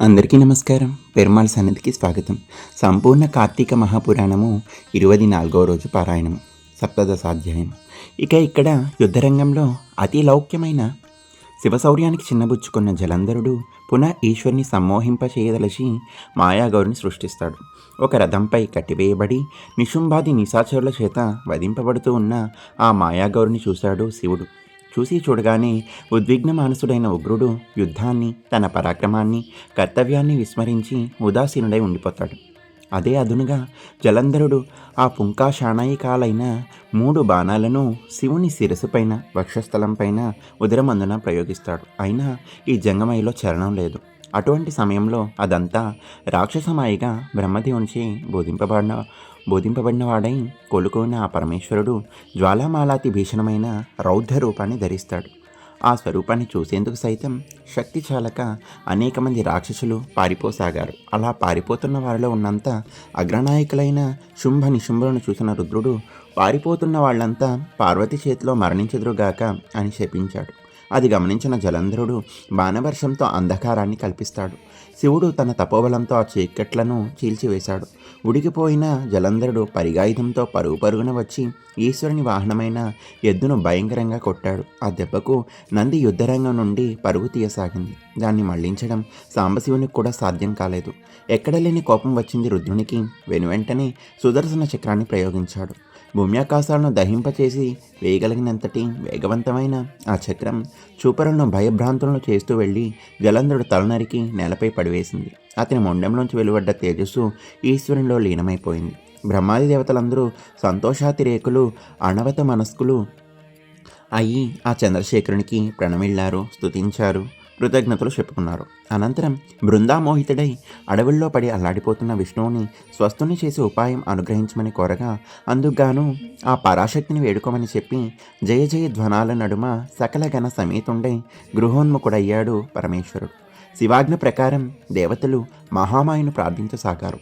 అందరికీ నమస్కారం. పెరుమాళ్ సన్నిధికి స్వాగతం. సంపూర్ణ కార్తీక మహాపురాణము ఇరవై నాలుగవ రోజు పారాయణము సప్తదశాధ్యాయం ఇక ఇక్కడ యుద్ధరంగంలో అతి లౌక్యమైన శివశౌర్యానికి చిన్నబుచ్చుకున్న జలంధరుడు పునః ఈశ్వరుని సమ్మోహింప చేయదలచి మాయాగౌరిని సృష్టిస్తాడు. ఒక రథంపై కట్టివేయబడి నిశుంభాది నిశాచరుల చేత వధింపబడుతూ ఉన్న ఆ మాయాగౌరిని చూశాడు శివుడు. చూసి చూడగానే ఉద్విగ్న మానసుడైన ఉగ్రుడు యుద్ధాన్ని తన పరాక్రమాన్ని కర్తవ్యాన్ని విస్మరించి ఉదాసీనుడై ఉండిపోతాడు. అదే అదునుగా జలంధరుడు ఆ పుంకాషాణాయికాలైన మూడు బాణాలను శివుని శిరసుపైన వక్షస్థలంపైన ఉదరమందున ప్రయోగిస్తాడు. అయినా ఈ జంగమయ్యలో చరణం లేదు. అటువంటి సమయంలో అదంతా రాక్షసమాయిగా బ్రహ్మదేవునిచే బోధింపబడిన బోధింపబడినవాడై కొలుకున్న ఆ పరమేశ్వరుడు జ్వాలామాలాతి భీషణమైన రౌద్ర రూపాన్ని ధరిస్తాడు. ఆ స్వరూపాన్ని చూసేందుకు సైతం శక్తి చాలక అనేక మంది రాక్షసులు పారిపోసాగారు. అలా పారిపోతున్న వారిలో ఉన్నంత అగ్రనాయకులైన శుంభ నిశుంభులను చూసిన రుద్రుడు పారిపోతున్న వాళ్ళంతా పార్వతి చేతిలో మరణించదురుగాక అని శపించాడు. అది గమనించిన జలంధరుడు బాణవర్షంతో అంధకారాన్ని కల్పిస్తాడు. శివుడు తన తపోబలంతో ఆ చీకట్లను చీల్చివేశాడు. ఉడికిపోయిన జలంధరుడు పరిగాయుధంతో పరుగు పరుగున వచ్చి ఈశ్వరుని వాహనమైన ఎద్దును భయంకరంగా కొట్టాడు. ఆ దెబ్బకు నంది యుద్ధరంగం నుండి పరుగు తీయసాగింది. దాన్ని మళ్ళించడం సాంబశివునికి కూడా సాధ్యం కాలేదు. ఎక్కడ లేని కోపం వచ్చింది రుద్రునికి. వెనువెంటనే సుదర్శన చక్రాన్ని ప్రయోగించాడు. భూమ్యాకాశాలను దహింపచేసి వేయగలిగినంతటి వేగవంతమైన ఆ చక్రం చూపరులను భయభ్రాంతులను చేస్తూ వెళ్ళి జలంధరుడు తలనరికి నేలపై పడివేసింది. అతని మొండెంలోంచి వెలువడ్డ తేజస్సు ఈశ్వరునిలో లీనమైపోయింది. బ్రహ్మాది దేవతలందరూ సంతోషాతిరేకులు అణవత మనస్కులు అయ్యి ఆ చంద్రశేఖరునికి ప్రణమిళ్ళారు స్తుతించారు. కృతజ్ఞతలు చెప్పుకున్నారు. అనంతరం బృందామోహితుడై అడవుల్లో పడి అల్లాడిపోతున్న విష్ణువుని స్వస్థుని చేసి ఉపాయం అనుగ్రహించమని కోరగా అందుకుగాను ఆ పరాశక్తిని వేడుకోమని చెప్పి జయ జయ ధ్వనాల నడుమ సకల గణ సమేతుండై గృహోన్ముఖుడయ్యాడు పరమేశ్వరుడు. శివాజ్ఞ ప్రకారం దేవతలు మహామాయను ప్రార్థించసాగారు.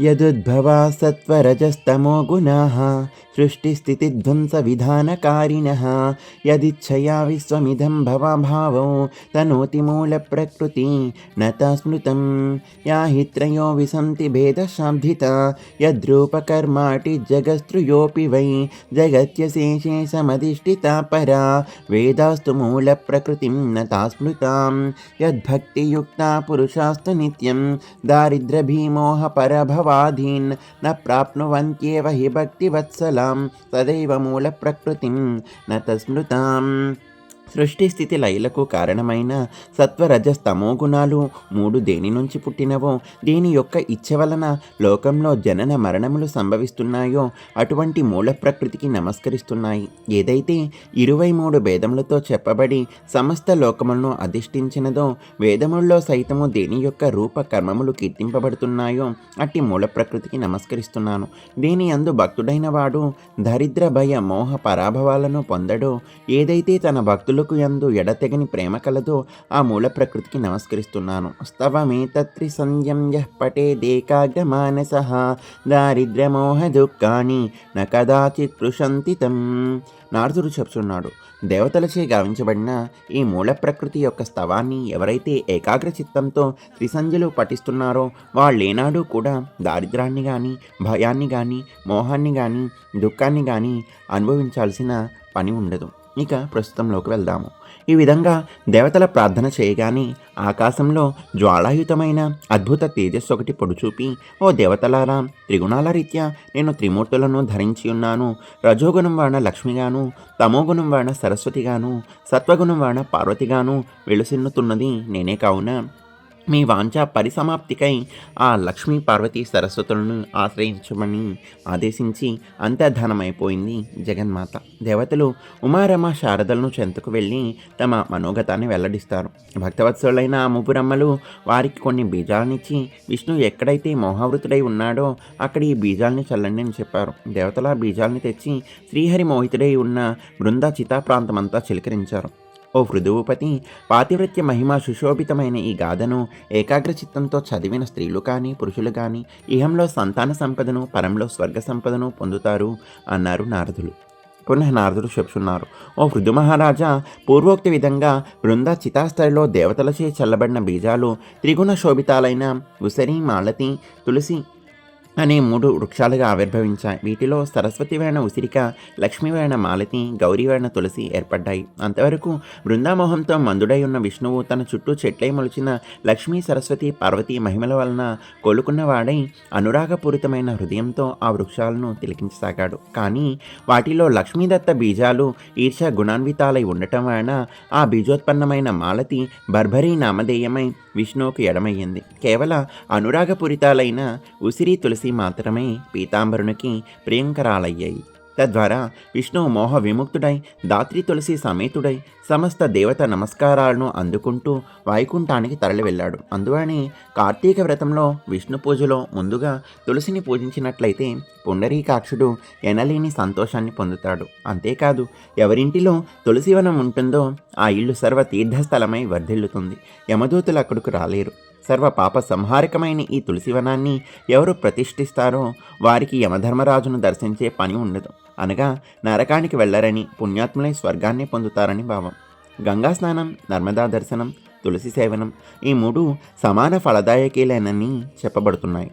యదుద్భవా సత్వరజస్తమో గుణా सृष्टिस्थितिध्वंसविधानकारिणः यदिच्छया विश्वमिदं भवभावौ तनोति मूलप्रकृति न ता स्मृतं या हि त्रयो विसन्ति भेदशाब्दिता यद्रूपकर्माटि जगस्त्रुयोऽपि वै जगत्यशेषेषमधिष्ठिता परा वेदास्तु मूलप्रकृतिं न ता स्मृतां यद्भक्तियुक्ता पुरुषास्तु नित्यं दारिद्र्यभीमोहपरभवाधीन् न प्राप्नुवन्त्येव हि भक्तिवत्सला తదేవ మూలప్రకృతిం నతస్మృతాం సృష్టి స్థితి లయలకు కారణమైన సత్వరజస్తమో గుణాలు మూడు దేని నుంచి పుట్టినవో దీని యొక్క ఇచ్చ వలన లోకంలో జనన మరణములు సంభవిస్తున్నాయో అటువంటి మూల ప్రకృతికి నమస్కరిస్తున్నాయి. ఏదైతే ఇరవై మూడు భేదములతో చెప్పబడి సమస్త లోకములను అధిష్ఠించినదో వేదముల్లో సైతము దేని యొక్క రూప కర్మములు కీర్తింపబడుతున్నాయో అట్టి మూల ప్రకృతికి నమస్కరిస్తున్నాను. దీని అందు భక్తుడైన వాడు దరిద్ర భయ మోహ పరాభవాలను పొందడో ఏదైతే తన భక్తులు మూలకు యందు ఎడతెగని ప్రేమ కలదో ఆ మూల ప్రకృతికి నమస్కరిస్తున్నాను. స్తవమేతత్రి సంధ్యం యః పటేదేకాగ్ర మానస. దారిద్ర్యమోహ దుఃఖాన్ని న కదాచిత్ నారదుడు చెప్తున్నాడు దేవతలచే గావించబడిన ఈ మూల ప్రకృతి యొక్క స్తవాన్ని ఎవరైతే ఏకాగ్ర చిత్తంతో త్రిసంధ్యలు పఠిస్తున్నారో వాళ్ళేనాడు కూడా దారిద్రాన్ని కానీ భయాన్ని కానీ మోహాన్ని కానీ దుఃఖాన్ని కానీ అనుభవించాల్సిన పని ఉండదు. ఇక ప్రస్తుతంలోకి వెళ్దాము. ఈ విధంగా దేవతల ప్రార్థన చేయగానే ఆకాశంలో జ్వాలాయుతమైన అద్భుత తేజస్సు ఒకటి పొడుచూపి ఓ దేవతలారా త్రిగుణాల రీత్యా నేను త్రిమూర్తులను ధరించి ఉన్నాను. రజోగుణం వాణ లక్ష్మిగాను తమోగుణం వాణ సరస్వతిగాను సత్వగుణం వాణ పార్వతిగాను వెలుసిన్నుతున్నది నేనే కావున. మీ వాంఛ పరిసమాప్తికై ఆ లక్ష్మీ పార్వతీ సరస్వతులను ఆశ్రయించమని ఆదేశించి అంతర్ధానమైపోయింది జగన్మాత. దేవతలు ఉమారమ శారదలను చెంతకు వెళ్ళి తమ మనోగతాన్ని వెల్లడిస్తారు. భక్తవత్సలైన ఆ ముగ్గురమ్మలు వారికి కొన్ని బీజాలనిచ్చి విష్ణు ఎక్కడైతే మోహావృతుడై ఉన్నాడో అక్కడ ఈ బీజాలని చల్లండి అని చెప్పారు. దేవతల బీజాలని తెచ్చి శ్రీహరి మోహితుడై ఉన్న బృంద చితా ప్రాంతమంతా చిలకరించారు. ఓ వృధువుపతి పాతివృత్య మహిమ సుశోభితమైన ఈ గాథను ఏకాగ్ర చిత్తంతో చదివిన స్త్రీలు కానీ పురుషులు కానీ ఇహంలో సంతాన సంపదను పరంలో స్వర్గ సంపదను పొందుతారు అన్నారు నారదులు. పునః నారదుడు చెప్తున్నారు ఓ వృద్ధు మహారాజా పూర్వోక్తి విధంగా బృంద చితాస్థలిలో దేవతలచే చల్లబడిన బీజాలు త్రిగుణ శోభితాలైన ఉసరి మాలతి తులసి అనే మూడు వృక్షాలుగా ఆవిర్భవించాయి. వీటిలో సరస్వతివేణ ఉసిరిక లక్ష్మీవేణ మాలతి గౌరీవేణ తులసి ఏర్పడ్డాయి. అంతవరకు బృందామోహంతో మందుడై ఉన్న విష్ణువు తన చుట్టూ చెట్లై మొలిచిన లక్ష్మీ సరస్వతి పార్వతి మహిమల వలన కోలుకున్నవాడై అనురాగపూరితమైన హృదయంతో ఆ వృక్షాలను తిలకించసాగాడు. కానీ వాటిలో లక్ష్మీదత్త బీజాలు ఈర్ష గుణాన్వితాలై ఉండటం వలన ఆ బీజోత్పన్నమైన మాలతి బర్భరీ నామధేయమై విష్ణువుకు ఎడమయ్యింది. కేవల అనురాగపూరితాలైన ఉసిరి తులసి మాత్రమే పీతాంబరునికి ప్రియంకరాలయ్యాయి. తద్వారా విష్ణువు మోహ విముక్తుడై దాత్రి తులసి సమేతుడై సమస్త దేవత నమస్కారాలను అందుకుంటూ వైకుంఠానికి తరలి వెళ్ళాడు అందువని కార్తీక వ్రతంలో విష్ణు పూజలో ముందుగా తులసిని పూజించినట్లయితే పుండరీకాక్షుడు ఎనలేని సంతోషాన్ని పొందుతాడు. అంతేకాదు ఎవరింటిలో తులసివనం ఉంటుందో ఆ ఇల్లు సర్వ తీర్థస్థలమై వర్ధిల్లుతుంది. యమదూతులు అక్కడికి రాలేరు. సర్వ పాప సంహారకమైన ఈ తులసివనాన్ని ఎవరు ప్రతిష్ఠిస్తారో వారికి యమధర్మరాజును దర్శించే పని ఉండదు. అనగా నరకానికి వెళ్ళరని పుణ్యాత్ములై స్వర్గాన్ని పొందుతారని భావం. గంగా స్నానం నర్మదా దర్శనం తులసి సేవనం ఈ మూడు సమాన ఫలదాయకీలేనని చెప్పబడుతున్నాయి.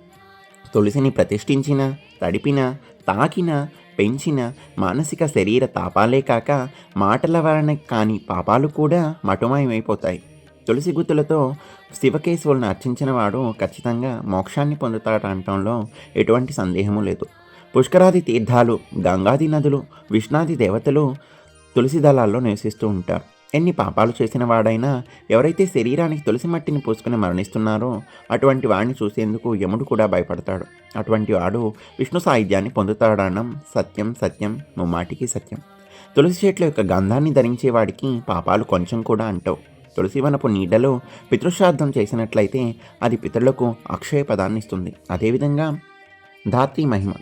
తులసిని ప్రతిష్ఠించిన తడిపిన తాకిన పెంచిన మానసిక శరీర తాపాలే కాక మాటల వలన కాని పాపాలు కూడా మటుమాయమైపోతాయి. తులసి గుత్తులతో శివకేశవులను అర్చించిన వాడు ఖచ్చితంగా మోక్షాన్ని పొందుతాడనటంలో ఎటువంటి సందేహము లేదు. పుష్కరాది తీర్థాలు గంగాది నదులు విష్ణాది దేవతలు తులసి దళాల్లో నివసిస్తూ ఉంటారు. ఎన్ని పాపాలు చేసిన వాడైనా ఎవరైతే శరీరానికి తులసి మట్టిని పూసుకుని మరణిస్తున్నారో అటువంటి వాడిని చూసేందుకు యముడు కూడా భయపడతాడు. అటువంటి వాడు విష్ణు సాహిత్యాన్ని పొందుతాడనం సత్యం సత్యం ముమ్మాటికి సత్యం. తులసి చెట్ల యొక్క గంధాన్ని ధరించే వాడికి పాపాలు కొంచెం కూడా అంటావు. తులసివనపు నీడలో పితృశ్రాద్ధం చేసినట్లయితే అది పితరులకు అక్షయ పదాన్ని ఇస్తుంది అదేవిధంగా ధాత్రి మహిమ.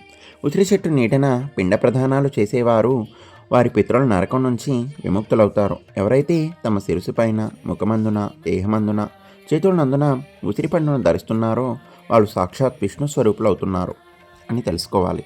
ఉసిరి చెట్టు నీడన పిండ ప్రధానాలు చేసేవారు వారి పితరుల నరకం నుంచి విముక్తులవుతారు. ఎవరైతే తమ శిరుసుపైన ముఖమందున దేహమందున చేతులనందున ఉసిరి పండును ధరిస్తున్నారో వాళ్ళు సాక్షాత్ విష్ణు స్వరూపులు అవుతున్నారు అని తెలుసుకోవాలి.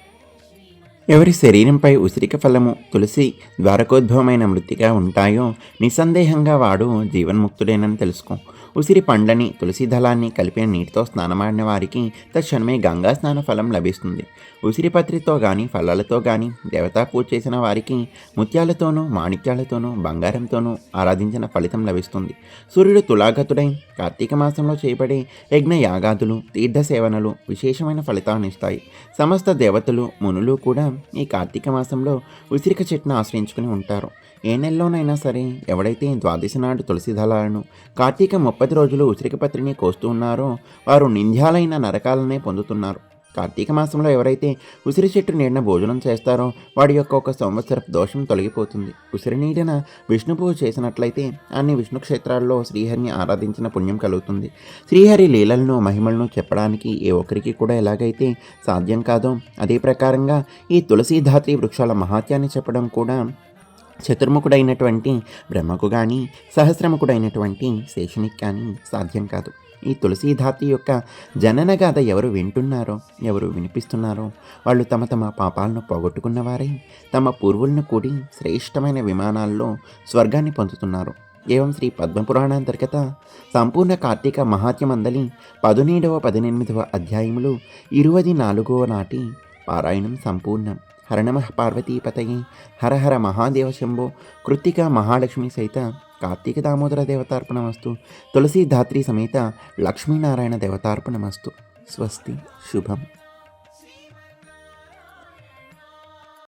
ఎవరి శరీరంపై ఉసిరిక ఫలము తులసి ద్వారకోద్భవమైన మృతిగా ఉంటాయో నిస్సందేహంగా వాడు జీవన్ముక్తుడేనని తెలుసుకో. ఉసిరి పండ్లని తులసి దళాన్ని కలిపిన నీటితో స్నానమాడిన వారికి తక్షణమే గంగా స్నాన ఫలం లభిస్తుంది. ఉసిరిపత్రితో కానీ ఫలాలతో కానీ దేవతా పూజ చేసిన వారికి ముత్యాలతోనూ మాణిక్యాలతోనూ బంగారంతోనూ ఆరాధించిన ఫలితం లభిస్తుంది. సూర్యుడు తులాగతుడై కార్తీక మాసంలో చేయబడే యజ్ఞ యాగాదులు తీర్థ సేవనలు విశేషమైన ఫలితాన్ని ఇస్తాయి. సమస్త దేవతలు మునులు కూడా ఈ కార్తీక మాసంలో ఉసిరిక చెట్టును ఆశ్రయించుకుని ఉంటారు. ఏ నెలలోనైనా సరే ఎవడైతే ద్వాదశి నాడు తులసి దళాలను కార్తీక ముప్పది రోజులు ఉసిరికపత్రిని కోస్తూ ఉన్నారో వారు నింద్యాలైన నరకాలనే పొందుతున్నారు. కార్తీక మాసంలో ఎవరైతే ఉసిరి చెట్టు నీడన భోజనం చేస్తారో వాడి యొక్క ఒక సంవత్సరపు దోషం తొలగిపోతుంది. ఉసిరి నీడన విష్ణు పూజ చేసినట్లయితే అన్ని విష్ణు క్షేత్రాల్లో శ్రీహరిని ఆరాధించిన పుణ్యం కలుగుతుంది. శ్రీహరి లీలలను మహిమలను చెప్పడానికి ఏ ఒక్కరికి కూడా ఎలాగైతే సాధ్యం కాదో అదే ప్రకారంగా ఈ తులసీధాత్రి వృక్షాల మహాత్యాన్ని చెప్పడం కూడా చతుర్ముఖుడైనటువంటి బ్రహ్మకు కానీ సహస్రముఖుడైనటువంటి శేషునికి కానీ సాధ్యం కాదు. ఈ తులసీధాతి యొక్క జనన గాథ ఎవరు వింటున్నారో ఎవరు వినిపిస్తున్నారో వాళ్ళు తమ తమ పాపాలను పోగొట్టుకున్నవారే తమ పూర్వులను కూడి శ్రేష్టమైన విమానాల్లో స్వర్గాన్ని పొందుతున్నారు. ఏవం శ్రీ పద్మపురాణాంతర్గత సంపూర్ణ కార్తీక మహాత్యమందలి పదునేడవ పద్దెనిమిదవ అధ్యాయములు ఇరువది నాలుగవ నాటి పారాయణం సంపూర్ణం. హర నమ పార్వతీపతయే హర హర మహాదేవ శంభో కృత్తిక మహాలక్ష్మి సహిత కార్తీక దామోదర దేవతార్పణమస్తు తులసీ ధాత్రి సమేత లక్ష్మీనారాయణ దేవతార్పణమస్తు స్వస్తి శుభం